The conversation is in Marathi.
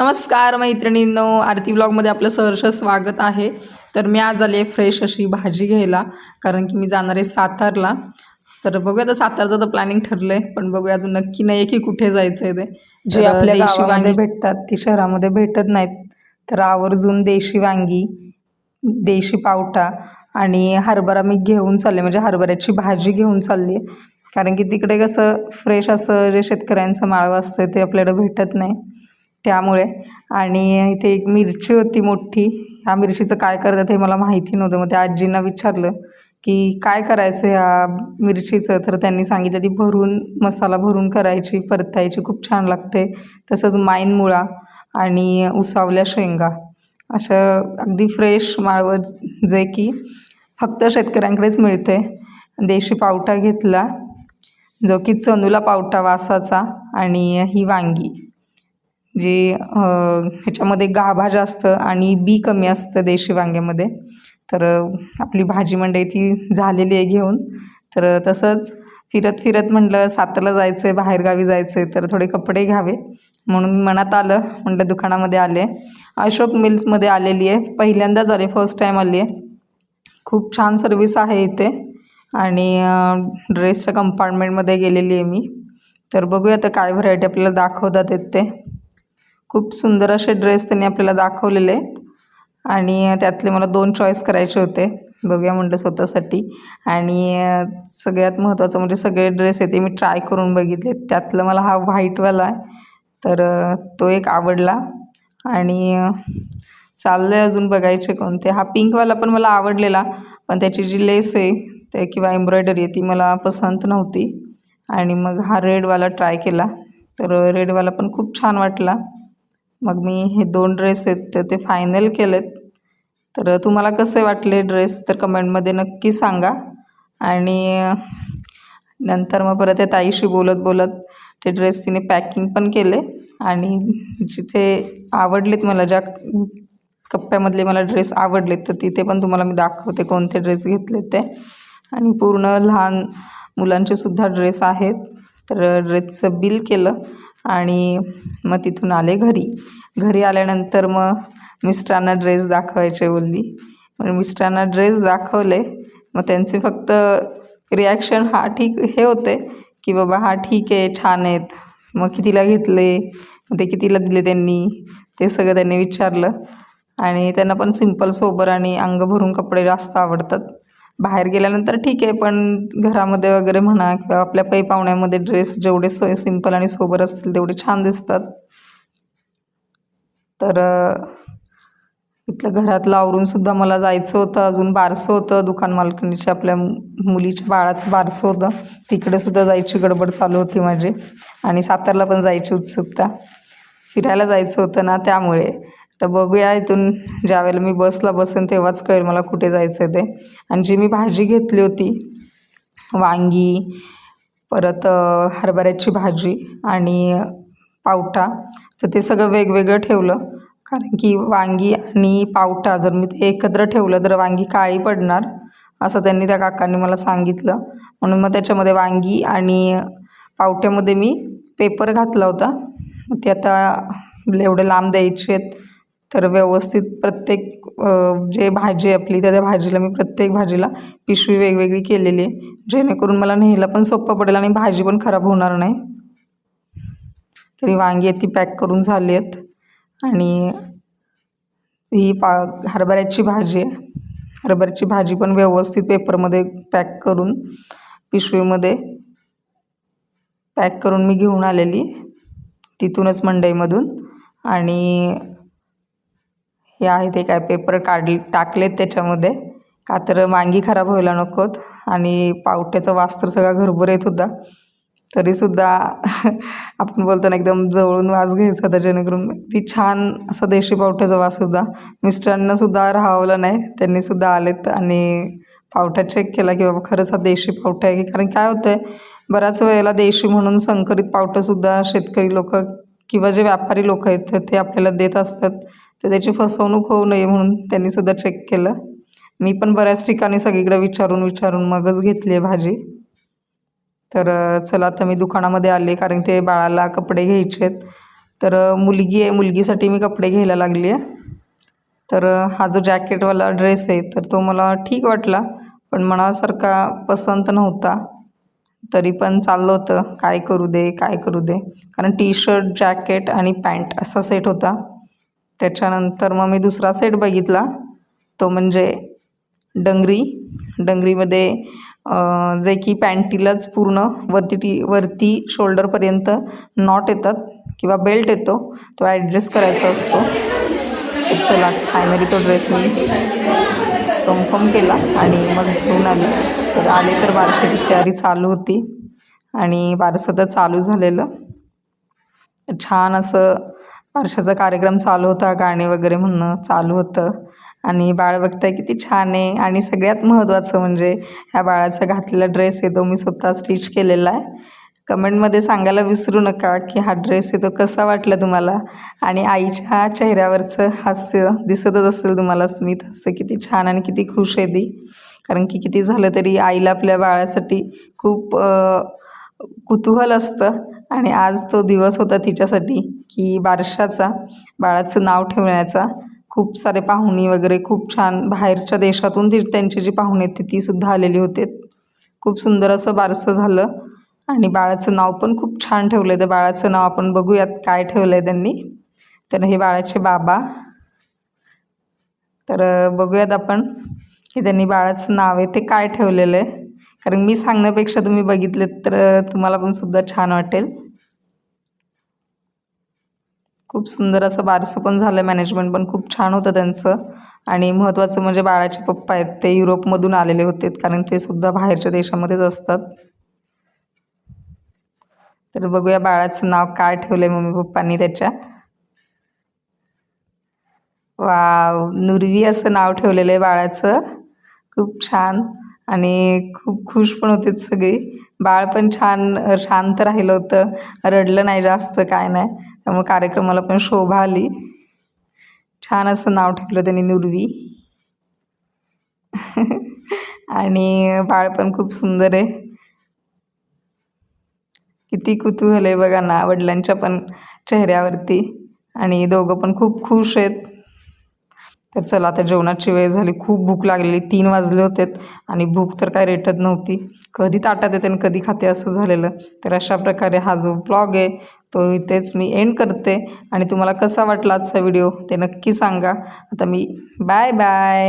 नमस्कार मैत्रिणींनो आरती ब्लॉगमध्ये आपलं सहर्ष स्वागत आहे. तर मी आज आले फ्रेश अशी भाजी घ्यायला कारण की मी जाणार आहे सातारला. तर बघूया तर सातारचं तर प्लॅनिंग ठरलं आहे पण बघूया अजून नक्की नाही आहे की कुठे जायचं आहे ते. जे आपल्या देशी वांगी- भेटतात ती शहरामध्ये भेटत नाहीत. तर आवर्जून देशी वांगी देशी पावटा आणि हरभरा मी घेऊन चालले म्हणजे हरभऱ्याची भाजी घेऊन चालली आहे. कारण की तिकडे कसं फ्रेश असं जे शेतकऱ्यांचं माळवं असतं ते आपल्याला भेटत नाही. त्यामुळे. आणि इथे एक मिरची होती मोठी. ह्या मिरचीचं काय करतात हे मला माहिती नव्हतं. मग त्या आजींना विचारलं की काय करायचं ह्या मिरचीचं? तर त्यांनी सांगितलं ती भरून मसाला भरून करायची परतायची खूप छान लागते. तसंच माईन मुळा आणि उसावल्या शेंगा. अशा अगदी फ्रेश माळवं जे की फक्त शेतकऱ्यांकडेच मिळते. देशी पावटा घेतला जो की चणूला पावटा वासाचा आणि ही वांगी. जी ह्याच्यामध्ये गाभा जास्त आणि बी कमी असतं देशी वांग्यामध्ये. तर आपली भाजी मंडई ती झालेली आहे घेऊन. तर तसंच फिरत फिरत म्हटलं सातला जायचं आहे बाहेरगावी जायचं आहे तर थोडे कपडे घ्यावे. म्हणून मनात आलं म्हटलं दुकानामध्ये आले. अशोक मिल्समध्ये आलेली आहे. पहिल्यांदाच आले फर्स्ट टाईम आली आहे. खूप छान सर्विस आहे इथे. आणि ड्रेसच्या कंपार्टमेंटमध्ये गेलेली आहे मी. तर बघूया आता काय व्हरायटी आपल्याला दाखवतात आहेत ते. खूप सुंदर असे ड्रेस त्यांनी आपल्याला दाखवलेले आहेत. आणि त्यातले मला दोन चॉईस करायचे होते. बघूया म्हटलं स्वतःसाठी. आणि सगळ्यात महत्त्वाचं म्हणजे सगळे ड्रेस आहेत ते मी ट्राय करून बघितले त्यातलं मला हा व्हाईटवाला आहे. तर तो एक आवडला. आणि चाललं आहे अजून बघायचे कोणते. हा पिंकवाला पण मला आवडलेला. पण त्याची जी लेस आहे ते किंवा एम्ब्रॉयडरी आहे ती मला पसंत नव्हती. आणि मग हा रेडवाला ट्राय केला. तर रेडवाला पण खूप छान वाटला. मग मी हे दोन ड्रेस आहेत तर ते फायनल केलेत. तर तुम्हाला कसे वाटले ड्रेस तर कमेंटमध्ये नक्की सांगा. आणि नंतर मग परत त्या ताईशी बोलत बोलत ते ड्रेस तिने पॅकिंग पण केले. आणि जिथे आवडलेत मला ज्या कप्प्यामधले मला ड्रेस आवडलेत तर तिथे पण तुम्हाला मी दाखवते कोणते ड्रेस घेतले ते. आणि पूर्ण लहान मुलांचे सुद्धा ड्रेस आहेत. तर ड्रेसचं बिल केलं. आणि मग तिथून आले घरी. घरी आल्यानंतर मग मिस्टरांना ड्रेस दाखवायचे बोलली. मग मिस्टरांना ड्रेस दाखवले. मग त्यांचे फक्त रिॲक्शन हा ठीक हे होते की बाबा हा ठीक आहे छान आहेत. मग कितीला घेतले? ते कितीला दिले त्यांनी? ते सगळं त्यांनी विचारलं. आणि त्यांना पण सिंपल सोबर आणि अंग भरून कपडे जास्त आवडतात. बाहेर गेल्यानंतर ठीक आहे पण घरामध्ये वगैरे म्हणा किंवा आपल्या पै पाहुण्यामध्ये ड्रेस जेवढे सोय सिंपल आणि सोबर असतील तेवढे छान दिसतात. तर इथलं घरातलं आवरून सुद्धा मला जायचं होतं अजून बारसं होतं. दुकान मालकिणीच्या आपल्या मुलीच्या बाळाचं बारसं होतं. तिकडे सुद्धा जायची गडबड चालू होती माझी. आणि सातारला पण जायची उत्सुकता. फिरायला जायचं होतं ना त्यामुळे. तर बघूया इथून ज्यावेळेला मी बसला बसेन तेव्हाच कळेल मला कुठे जायचं आहे ते. आणि जी मी भाजी घेतली होती वांगी परत हरभऱ्याची भाजी आणि पावटा तर ते सगळं वेगवेगळं ठेवलं. कारण की वांगी आणि पावटा जर मी ते एकत्र ठेवलं तर वांगी काळी पडणार असं त्यांनी त्या काकांनी मला सांगितलं. म्हणून मग त्याच्यामध्ये वांगी आणि पावट्यामध्ये मी पेपर घातला होता. ते आता एवढे लांब द्यायचे आहेत तर व्यवस्थित प्रत्येक जे भाजी आहे आपली त्या त्या भाजीला मी प्रत्येक भाजीला पिशवी वेगवेगळी केलेली आहे. जेणेकरून मला न्यायला पण सोपं पडेल आणि भाजी पण खराब होणार नाही. तरी वांगी आहेत ती पॅक करून झाली आहेत. आणि ही पा हरभऱ्याची भाजी आहे. हरभऱ्याची भाजी पण व्यवस्थित पेपरमध्ये पॅक करून पिशवीमध्ये पॅक करून मी घेऊन आलेली. तिथूनच मंडईमधून. आणि हे आहे ते काय पेपर काढले टाकलेत त्याच्यामध्ये. का तर वांगी खराब व्हायला नकोत आणि पावट्याचा वास तर सगळा घरभर येत होता. तरीसुद्धा आपण बोलतो ना एकदम जवळून वास घ्यायचा होता जेणेकरून ती छान असा देशी पावट्याचा वास होता. मिस्टरांना राहावलं नाही त्यांनीसुद्धा आलेत आणि पावटा चेक केला की बाबा खरंच हा देशी पावटा आहे की कारण काय होतं आहे बऱ्याच वेळेला देशी म्हणून संकरित पावटंसुद्धा शेतकरी लोक किंवा जे व्यापारी लोक आहेत तर ते आपल्याला देत असतात. तर त्याची फसवणूक होऊ नये म्हणून त्यांनी सुद्धा चेक केलं. मी पण बऱ्याच ठिकाणी सगळीकडे विचारून विचारून मगच घेतली आहे भाजी. तर चला आता मी दुकानामध्ये आले कारण ते बाळाला कपडे घ्यायचे आहेत. तर मुलगी आहे. मुलगीसाठी मी कपडे घ्यायला लागली आहे. तर हा जो जॅकेटवाला ड्रेस आहे तर तो मला ठीक वाटला पण मनासारखा पसंत नव्हता. तरी पण चाललं होतं. काय करू दे काय करू दे. कारण टी शर्ट जॅकेट आणि पॅन्ट असा सेट होता. त्याच्यानंतर मग मी दुसरा सेट बघितला. तो म्हणजे डंगरी. डंगरीमध्ये जे की पॅन्टीलाच पूर्ण वरती टी वरती शोल्डरपर्यंत नॉट येतात किंवा बेल्ट येतो तो ॲडजस्ट करायचा असतो. चला फायनली तो ड्रेस मी कन्फर्म केला आणि मग घेऊन आले. तर आले तर बारशाची तयारी चालू होती आणि बारसं तर चालू झालेलं. छान असं वर्षाचा कार्यक्रम चालू होता गाणे वगैरे म्हणणं चालू होतं. आणि बाळ बघताय किती छान आहे. आणि सगळ्यात महत्त्वाचं म्हणजे ह्या बाळाचा घातलेला ड्रेस आहे तो मी स्वतः स्टिच केलेला आहे. कमेंटमध्ये सांगायला विसरू नका की हा ड्रेस आहे तो कसा वाटला तुम्हाला? आणि आईच्या चेहऱ्यावरचं हास्य दिसतच असेल तुम्हाला स्मित. हास्य किती छान आणि किती खुश आहे ती. कारण की किती झालं तरी आईला आपल्या बाळासाठी खूप कुतूहल असतं. आणि आज तो दिवस होता तिच्यासाठी. की बारशाचा बाळाचं नाव ठेवण्याचा. खूप सारे पाहुणी वगैरे खूप छान बाहेरच्या देशातून ती त्यांची जी पाहुणे आहेत ती सुद्धा आलेली होते. खूप सुंदर असं बारसं झालं. आणि बाळाचं नाव पण खूप छान ठेवलं आहे तर बाळाचं नाव आपण बघूयात काय ठेवलं आहे त्यांनी. तर हे बाळाचे बाबा. तर बघूयात आपण हे त्यांनी बाळाचं नाव आहे ते काय ठेवलेलं आहे. कारण मी सांगण्यापेक्षा तुम्ही बघितलेत तर तुम्हाला पण सुद्धा छान वाटेल. खूप सुंदर असं बारसं पण झालं मॅनेजमेंट पण खूप छान होतं त्यांचं. आणि महत्त्वाचं म्हणजे बाळाचे पप्पा आहेत ते युरोपमधून आलेले होते कारण ते सुद्धा बाहेरच्या देशामध्येच असतात. तर बघूया बाळाचं नाव काय ठेवलं आहे मम्मी पप्पांनी त्याच्या. वाव नुरवी असं नाव ठेवलेलं आहे बाळाचं. खूप छान. आणि खूप खुश पण होते सगळी. बाळ पण छान शांत राहिलं होतं. रडलं नाही जास्त काय नाही. त्यामुळे कार्यक्रमाला पण शोभा आली. छान असं नाव ठेवलं त्यांनी नुरवी. आणि बाळ पण खूप सुंदर आहे. किती कुतूहल आहे बघा ना वडिलांच्या पण चेहऱ्यावरती. आणि दोघं पण खूप खुश आहेत. तर चला आता जेवणाची वेळ झाली. खूप भूक लागलेली. तीन वाजले होते आणि भूक तर काय रेटत नव्हती. कधी ताटात येते आणि कधी खाते असं झालेलं. तर अशा प्रकारे हा जो ब्लॉग आहे तो इथेच मी एंड करते. आणि तुम्हाला कसा वाटला आजचा व्हिडिओ ते नक्की सांगा. आता मी बाय बाय